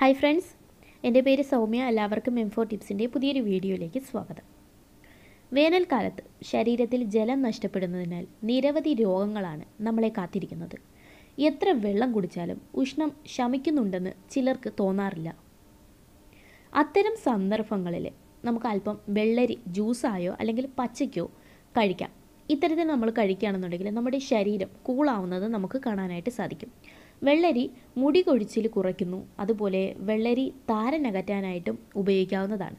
Hi friends എന്റെ പേര് സൗമ്യ. എല്ലാവർക്കും എംഫോ ടിപ്സിന്റെ പുതിയൊരു വീഡിയോയിലേക്ക് സ്വാഗതം. വേനൽക്കാലത്ത് ശരീരത്തിൽ ജലം നഷ്ടപ്പെടുന്നതിനാൽ നിരവധി രോഗങ്ങളാണ് നമ്മളെ കാത്തിരിക്കുന്നത്. എത്ര വെള്ളം കുടിച്ചാലും ഉഷ്ണം ശമിക്കുന്നുണ്ടെന്ന് ചിലർക്ക് തോന്നാറില്ല. അത്തരം സന്ദർഭങ്ങളിൽ നമുക്ക് അല്പം വെള്ളരി ജ്യൂസായോ അല്ലെങ്കിൽ പച്ചയ്ക്കോ കഴിക്കാം. ഇത്തരത്തിൽ നമ്മൾ കഴിക്കുകയാണെന്നുണ്ടെങ്കിൽ നമ്മുടെ ശരീരം കൂളാവുന്നത് നമുക്ക് കാണാനായിട്ട് സാധിക്കും. വെള്ളരി മുടി കൊഴിച്ചിൽ കുറയ്ക്കുന്നു. അതുപോലെ വെള്ളരി താരനകറ്റാനായിട്ടും ഉപയോഗിക്കാവുന്നതാണ്.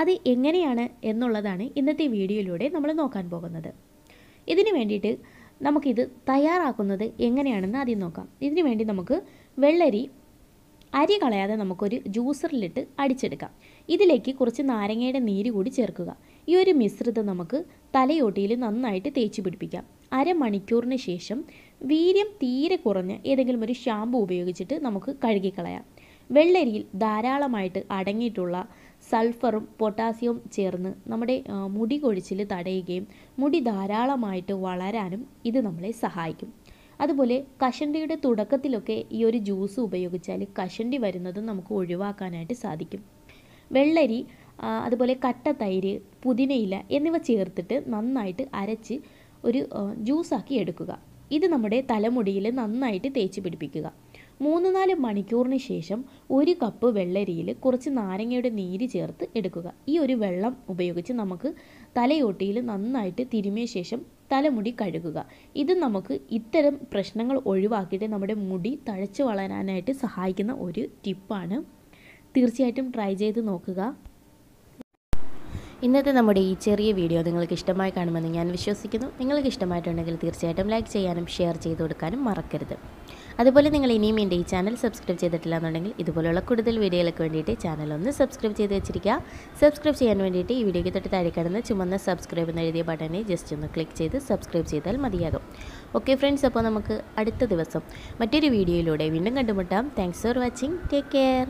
അത് എങ്ങനെയാണ് എന്നുള്ളതാണ് ഇന്നത്തെ വീഡിയോയിലൂടെ നമ്മൾ നോക്കാൻ പോകുന്നത്. ഇതിനു വേണ്ടിയിട്ട് നമുക്കിത് തയ്യാറാക്കുന്നത് എങ്ങനെയാണെന്ന് ആദ്യം നോക്കാം. ഇതിനു വേണ്ടി നമുക്ക് വെള്ളരി അരി കളയാതെ നമുക്കൊരു ജ്യൂസറിലിട്ട് അടിച്ചെടുക്കാം. ഇതിലേക്ക് കുറച്ച് നാരങ്ങയുടെ നീര് കൂടി ചേർക്കുക. ഈ ഒരു മിശ്രിതം നമുക്ക് തലയോട്ടിയിൽ നന്നായിട്ട് തേച്ച് പിടിപ്പിക്കാം. അരമണിക്കൂറിന് ശേഷം വീര്യം തീരെ കുറഞ്ഞ ഏതെങ്കിലും ഒരു ഷാമ്പു ഉപയോഗിച്ചിട്ട് നമുക്ക് കഴുകിക്കളയാം. വെള്ളരിയിൽ ധാരാളമായിട്ട് അടങ്ങിയിട്ടുള്ള സൾഫറും പൊട്ടാസ്യവും ചേർന്ന് നമ്മുടെ മുടി കൊഴിച്ചിൽ തടയുകയും മുടി ധാരാളമായിട്ട് വളരാനും ഇത് നമ്മളെ സഹായിക്കും. അതുപോലെ കഷണ്ടിയുടെ തുടക്കത്തിലൊക്കെ ഈ ഒരു ജ്യൂസ് ഉപയോഗിച്ചാൽ കഷണ്ടി വരുന്നത് നമുക്ക് ഒഴിവാക്കാനായിട്ട് സാധിക്കും. വെള്ളരി അതുപോലെ കട്ട തൈര് പുതിനയില എന്നിവ ചേർത്തിട്ട് നന്നായിട്ട് അരച്ച് ഒരു ജ്യൂസാക്കി എടുക്കുക. ഇത് നമ്മുടെ തലമുടിയിൽ നന്നായിട്ട് തേച്ച് പിടിപ്പിക്കുക. മൂന്ന് നാല് മണിക്കൂറിന് ശേഷം ഒരു കപ്പ് വെള്ളരിയിൽ കുറച്ച് നാരങ്ങയുടെ നീര് ചേർത്ത് എടുക്കുക. ഈ ഒരു വെള്ളം ഉപയോഗിച്ച് നമുക്ക് തലയോട്ടിയിൽ നന്നായിട്ട് തിരുമിയ ശേഷം തലമുടി കഴുകുക. ഇത് നമുക്ക് ഇത്തരം പ്രശ്നങ്ങൾ ഒഴിവാക്കിയിട്ട് നമ്മുടെ മുടി തഴച്ചു വളരാനായിട്ട് സഹായിക്കുന്ന ഒരു ടിപ്പാണ്. തീർച്ചയായിട്ടും ട്രൈ ചെയ്ത് നോക്കുക. ഇന്നത്തെ നമ്മുടെ ഈ ചെറിയ വീഡിയോ നിങ്ങൾക്ക് ഇഷ്ടമായി കാണുമെന്ന് ഞാൻ വിശ്വസിക്കുന്നു. നിങ്ങൾക്ക് ഇഷ്ടമായിട്ടുണ്ടെങ്കിൽ തീർച്ചയായിട്ടും ലൈക്ക് ചെയ്യാനും ഷെയർ ചെയ്ത് കൊടുക്കാനും മറക്കരുത്. അതുപോലെ നിങ്ങൾ ഇനിയും എന്റെ ഈ ചാനൽ സബ്സ്ക്രൈബ് ചെയ്തിട്ടില്ല എന്നുണ്ടെങ്കിൽ ഇതുപോലുള്ള കൂടുതൽ വീഡിയോകൾക്ക് വേണ്ടിയിട്ട് ചാനൽ ഒന്ന് സബ്സ്ക്രൈബ് ചെയ്ത് വെച്ചിരിക്കുക. സബ്സ്ക്രൈബ് ചെയ്യാൻ വേണ്ടിയിട്ട് ഈ വീഡിയോയ്ക്ക് തൊട്ട് താഴെ കിടന്ന് ചുമന്ന സബ്സ്ക്രൈബ് എന്ന് എഴുതിയ ബട്ടനെ ജസ്റ്റ് ഒന്ന് ക്ലിക്ക് ചെയ്ത് സബ്സ്ക്രൈബ് ചെയ്താൽ മതിയാകും. ഓക്കെ ഫ്രണ്ട്സ് അപ്പോൾ നമുക്ക് അടുത്ത ദിവസം മറ്റൊരു വീഡിയോയിലൂടെ വീണ്ടും കണ്ടുമുട്ടാം. Thanks for watching take care